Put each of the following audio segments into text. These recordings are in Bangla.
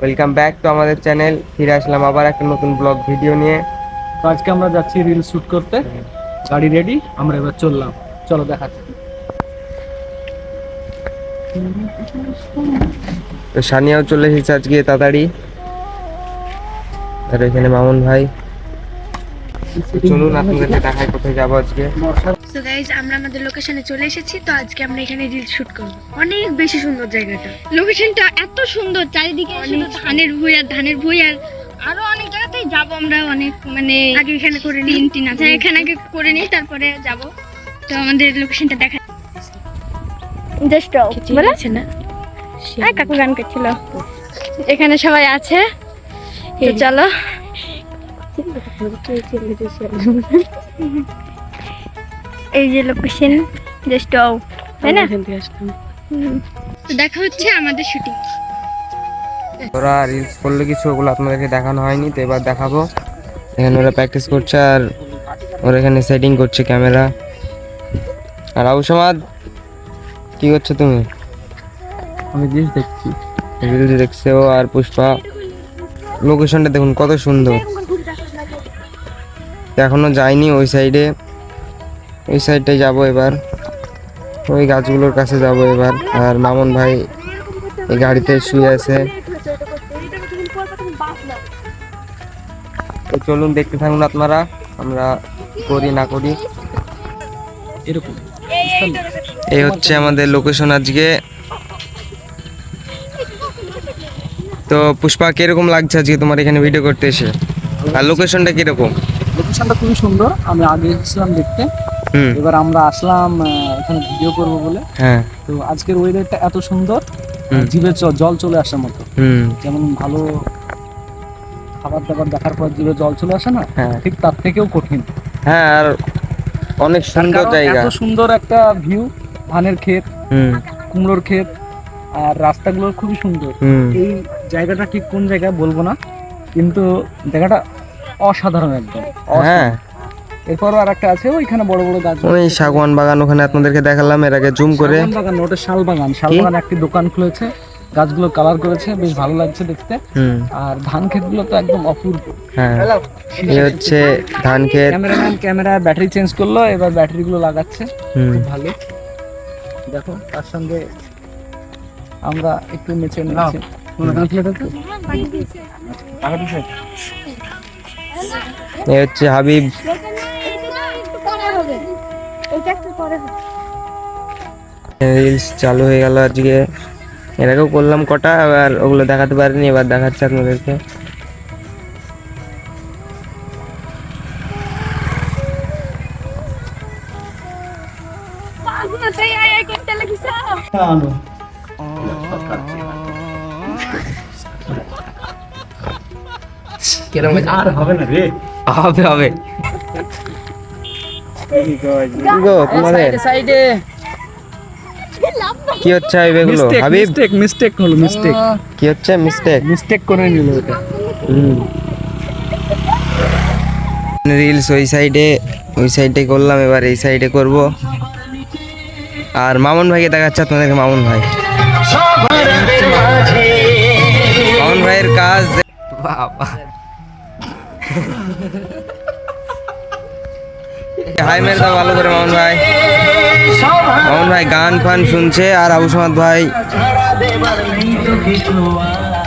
ওয়েলকাম ব্যাক টু আমাদের চ্যানেল ফিরে আসলাম আবার একটা নতুন ব্লগ ভিডিও নিয়ে। তো আজকে আমরা যাচ্ছি রিল শুট করতে। গাড়ি রেডি আমরা এবার চললাম। চলো দেখাচ্ছি। তো সানিয়াও চলে এসেছে আজকে তাড়াতাড়ি। আর এখানে মামুন ভাই। চলুন আপনাদেরকে দেখায় কোথায় যাব আজকে। সো গাইজ আমরা আমাদের লোকেশনে চলে এসেছি তো আজকে আমরা এখানে রিল শুট করব। অনেক বেশি সুন্দর জায়গাটা। লোকেশনটা এত সুন্দর চারিদিকে শুধু ধানের ভুঁই আর ধানের ভুঁই আর আরও অনেক জায়গাতেই যাব আমরা অনেক মানে আগে এখানে করে নিই। তিন আছে। এখানে আগে করে নিই তারপরে যাব। তো আমাদের লোকেশনটা দেখা জাস্ট বলেছে না। আর কাকু গান করছিল। এখানে সবাই আছে। তো চলো। এই যে লোকেশন জাস্ট ও তাই না? দেখা হচ্ছে আমাদের শুটিং ওরা রিলস করলে কিছু ওগুলো আপনাদেরকে দেখানো হয়নি তো এবার দেখাবো। এখানে ওরা প্র্যাকটিস করছে আর ওরা এখানে সেটিং করছে ক্যামেরা আর আবু সমাদ কি করছ তুমি? আমি জিনিস দেখছি। রিলস দেখছে ও আর পুষ্পা। লোকেশনটা দেখুন কত সুন্দর। এখনও যাইনি ওই সাইডে ওই সাইডটায় যাব এবার। ওই গাছগুলোর কাছে যাব এবার। আর মামুন ভাই এই গাড়িতে শুয়ে আছে। তো চলুন দেখতে থাকুন আপনারা আমরা করি না করি। এরকম। এই হচ্ছে আমাদের লোকেশন আজকে। তো পুষ্পা কীরকম লাগছে আজকে তোমার এখানে ভিডিও করতে এসে? আর লোকেশনটা কীরকম? লোকেশনটা খুবই সুন্দর। আমি আগে এসেছিলাম দেখতে। এবার আমরা আসলাম এখানে ভিডিও করব বলে। হ্যাঁ। তো আজকের ওয়েদারটা এত সুন্দর। জিভে জল চলে আসার মতো। যেমন ভালো খাবার দাবার দেখার পর জিভে জল চলে আসে না হ্যাঁ। ঠিক তার থেকেও কঠিন। হ্যাঁ আর অনেক সুন্দর জায়গা। এত সুন্দর একটা ভিউ ধানের ক্ষেত কুমড়োর ক্ষেত আর রাস্তাগুলো খুবই সুন্দর। এই জায়গাটা ঠিক কোন জায়গায় বলব না কিন্তু জায়গাটা অসাধারণ একদম। হ্যাঁ। এরপরও আর একটা আছে ওইখানে বড় বড় গাছ ওই শাগুয়ান বাগান ওখানে আপনাদেরকে দেখালাম এর আগে জুম করে। শালবন বাগান ওটা শাল বাগান। শাল বাগান একটি দোকান খুলেছে গাছগুলো কালার করেছে বেশ ভালো লাগছে দেখতে। হুম। আর ধান ক্ষেতগুলো তো একদম অপূর্ব। হ্যাঁ। এই হচ্ছে ধান ক্ষেত। ক্যামেরাম্যান ক্যামেরা ব্যাটারি চেঞ্জ করল এবার ব্যাটারিগুলো লাগাচ্ছে। হুম। খুব ভালো। দেখো তার সঙ্গে আমরা একটু নেচে নিচ্ছি। এই হচ্ছে হাবিব। রিলস চালু হয়ে গেল আজকে। এর আগেও করলাম কটা আবার ওগুলো দেখাতে পারিনি এবার দেখাচ্ছে আপনাদেরকে। আর হবে না রে। হবে হবে। কি গো তোমাদের। সাইডে কি হচ্ছে হাবিব এগুলো হাবিব? মিস্টেক মিস্টেক হলো মিস্টেক কি হচ্ছে? মিস্টেক মিস্টেক করে নিল ওটা রিলস ওই সাইডে ওই সাইডে করলাম এবার এই সাইডে করব। আর মামুন ভাইকে দেখাচ্ছে আপনাদেরকে মামুন ভাই। মামুন ভাইয়ের কাজ বাবা। হাই মেরে দাও ভালো করে মামুন ভাই মামুন ভাই গান ফান শুনছে আর আবু সমাদ ভাই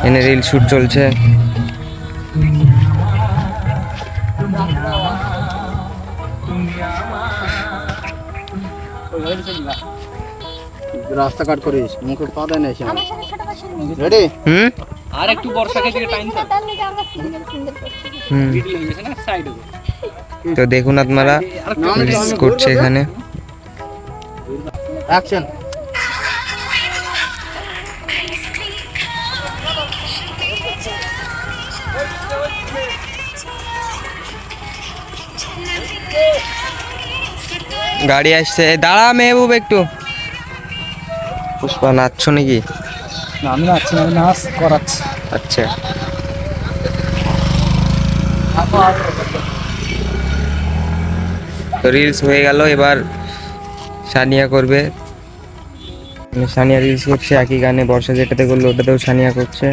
এনে রিল শুট চলছে রাস্তা কাট করিস মুখে পা দেয় না রেডি হুম? আর একটু বর্ষাকে দিকে টাইম হুম। না সাইডে তো দেখুন আপনারা করছে এখানে। অ্যাকশন গাড়ি আসছে। দাঁড়া মেহবুব একটু। পুষ্পা নাচছো নাকি? আমি নাচছি না আমি নাচ করাচ্ছি। আচ্ছা। তো রিলস হয়ে গেল, এবার সানিয়া করবে। সানিয়া রিলস করছে, একই গানে বর্ষা যেটাতে করল, ওটাতেও সানিয়া করছে।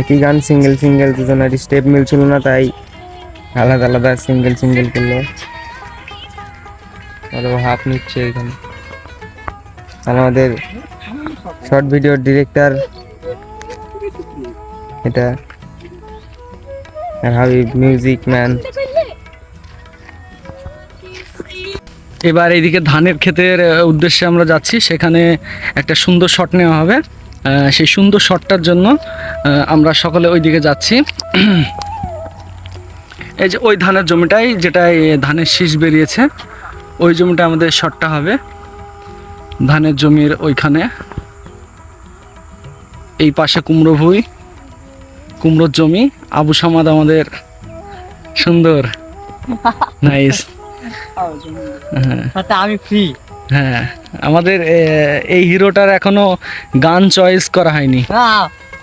একই গান সিঙ্গেল সিঙ্গেল দুজনের স্টেপ মিলছিল না, তাই আলাদা আলাদা সিঙ্গেল সিঙ্গেল করল। আর হাফ নিচ্ছে এখানে। আর আমাদের শর্ট ভিডিওর ডিরেক্টর এটা, আর হাবিব মিউজিক ম্যান এবার এইদিকে ধানের ক্ষেতের উদ্দেশ্যে আমরা যাচ্ছি। সেখানে একটা সুন্দর শট নেওয়া হবে। সেই সুন্দর শটটার জন্য আমরা সকলে ওইদিকে যাচ্ছি। এই যে ওই ধানের জমিটাই, যেটাই ধানের শীষ বেরিয়েছে, ওই জমিটা আমাদের শটটা হবে। ধানের জমির ওইখানে। এই পাশে কুমড়ো ভুই কুমড়োর জমি। আবু সামাদ আমাদের সুন্দর। নাইস হ্যাঁ। আমি ফ্রি হ্যাঁ। আমাদের এই হিরোটার এখনও গান চয়েস করা হয়নি।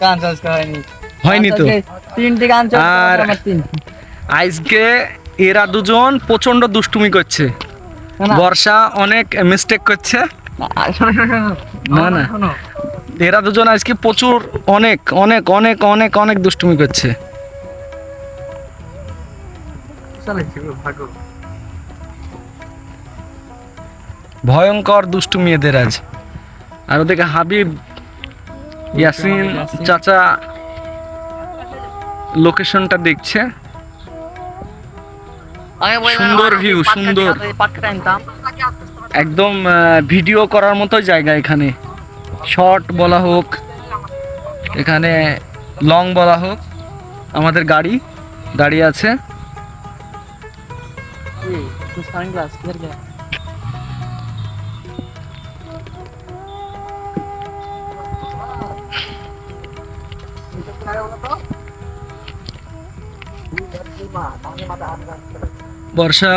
গান চয়েস করা হয়নি। হয়নি তো? তিনটি গান আর আজকে এরা দুজন প্রচণ্ড দুষ্টুমি করছে। বর্ষা অনেক মিস্টেক করছে। না না। এরা দুজন আজকে প্রচুর অনেক অনেক অনেক অনেক অনেক দুষ্টুমি করছে। ভয়ঙ্কর দুষ্টুমি এদের আজ। আর ওদিকে হাবিব ইয়াসিন চাচা লোকেশনটা দেখছে। সুন্দর ভিউ সুন্দর। একদম ভিডিও করার মতো জায়গা এখানে। শর্ট বলা হোক, এখানে লং বলা হোক, আমাদের গাড়ি দাঁড়িয়ে আছে। বর্ষা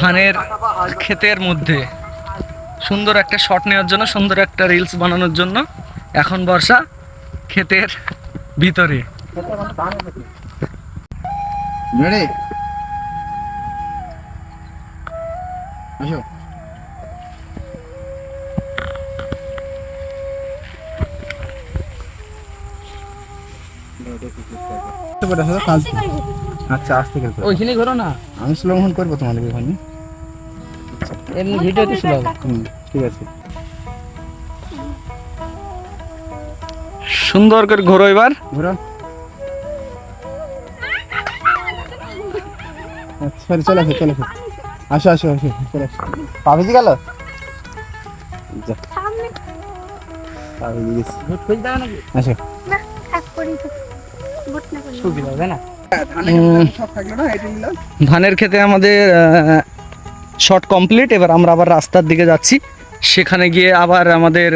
ধানের ক্ষেতের মধ্যে। সুন্দর একটা শট নেওয়ার জন্য, সুন্দর একটা রিলস বানানোর জন্য। এখন বর্ষা ক্ষেতের ভিতরে। আচ্ছা আস্তে করে ওইখানে ঘোরো না? আমি স্লো মোহন করব তোমাদের ওখানে। এমনি ভিডিওতে হুম ঠিক আছে। সুন্দর করে ঘোরো এবার। ঘুরো। সরি চলে আসো চলে আসো। আসো আসো আসো চলে আসো। পা ভিজে গেল? আসো। ধানের ক্ষেতে আমাদের শর্ট কমপ্লিট এবার আমরা আবার রাস্তার দিকে যাচ্ছি। সেখানে গিয়ে আবার আমাদের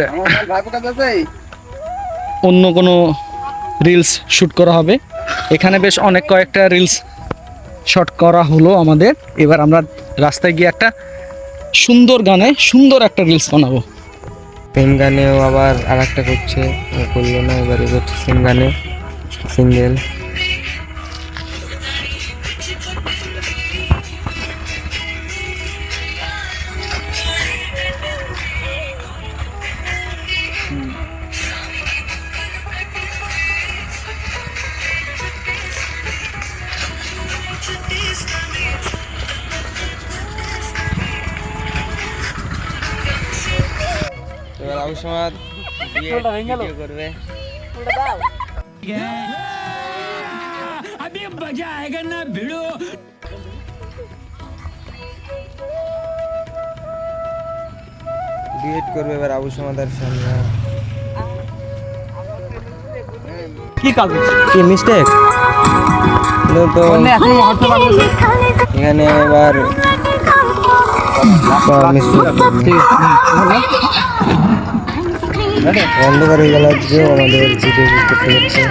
অন্য কোনো রিলস শ্যুট করা হবে। এখানে বেশ অনেক কয়েকটা রিলস শট করা হলো আমাদের। এবার আমরা রাস্তায় গিয়ে একটা সুন্দর গানে সুন্দর একটা রিলস বানাবো। সেম গানেও আবার আর একটা করছে ও করল না এবারে করছে সেম গানে সিঙ্গেল এবার আবুসমাদ ভিডিও করবে। ডিএড করবে এবার আবু সমাদার সামনে। কি কাগজ কি মিস্টেক তো এখানে এবার অন্ধকার হয়ে গেল আজকে আমাদের ভিডিও করতে হচ্ছে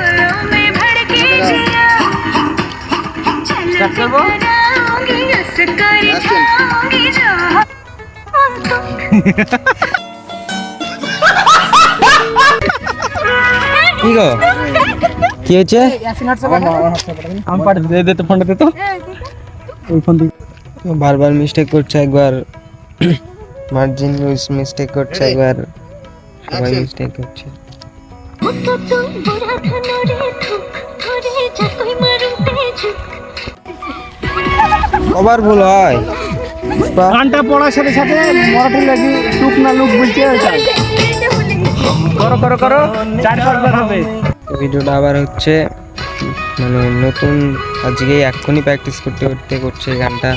কি গো কি হয়েছে আমি পাঠিয়ে দে দে তো ফোনটা দে তো। ওই ফোন দিয়ে বারবার মিস্টেক করছে একবার। মার্জিন মিস্টেক করছে একবার। সবাই মিস্টেক করছে। আবার ভুল হয়। গানটা পড়ার সাথে সাথে মরাঠি লাগি টুক না লুক বলছে করো করো করো চার পাঁচবার হবে। ভিডিওটা আবার হচ্ছে মানে নতুন আজকে এক্ষুনি প্র্যাকটিস করতে করতে করছে এই গানটা।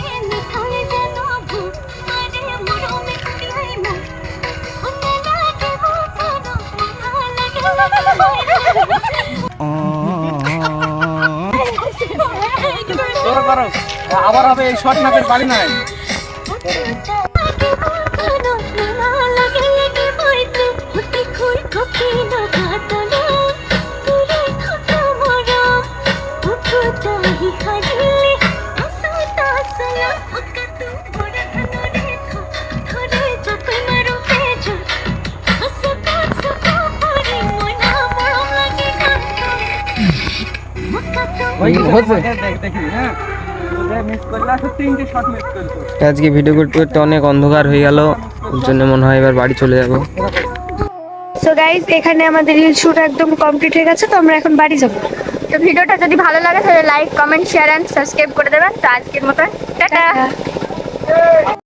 আবার হবে এই শর্ট নাকের বাড়ি নাই। ওই আজকে ভিডিও করতে করতে অনেক অন্ধকার হয়ে গেল ওর জন্য মনে হয় এবার বাড়ি চলে যাব। সো গাইজ এখানে আমাদের রিল শুট একদম কমপ্লিট হয়ে গেছে তো আমরা এখন বাড়ি যাব। তো ভিডিওটা যদি ভালো লাগে তাহলে like comment share and subscribe করে দেবেন। তো আজকের মতো টাটা।